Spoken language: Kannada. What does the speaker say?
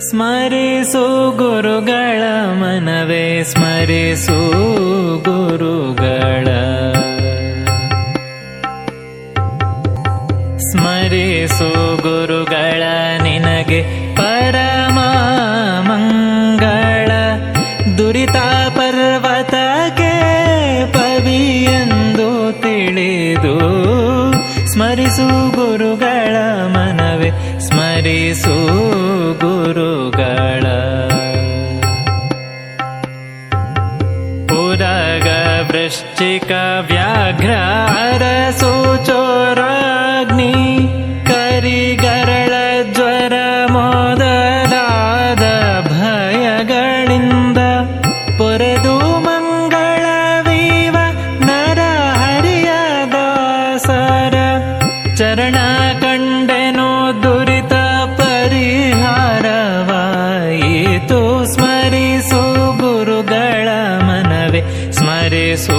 ಸ್ಮರಿಸು ಗುರುಗಳ ಮನವೇ, ಸ್ಮರಿಸು ಗುರುಗಳ. ಸ್ಮರಿಸು ಗುರುಗಳ ನಿನಗೆ ಪರಮ ಮಂಗಳ. ದುರಿತ ಪರ್ವತಕ್ಕೆ ಪವಿಯೆಂದು ತಿಳಿದು ಸ್ಮರಿಸು ಗುರುಗಳ ಮನವೇ, ಸ್ಮರಿಸು ಗುರುಗಳ. ಪುರಗ ವೃಶ್ಚಿಕ ವ್ಯಾಘ್ರ ಅರಸು ಕರಿಗರಳ ಜ್ವರ ಮೊದಲಾದ ಭಯಗಳಿಂದ ಪೊರೆದು ಮಂಗಳವೀವ ನರ ಹರಿಯ ಚರಣ ಕಂಡೆನೋ ದುರಿತ ಸ್ಮರಿಸು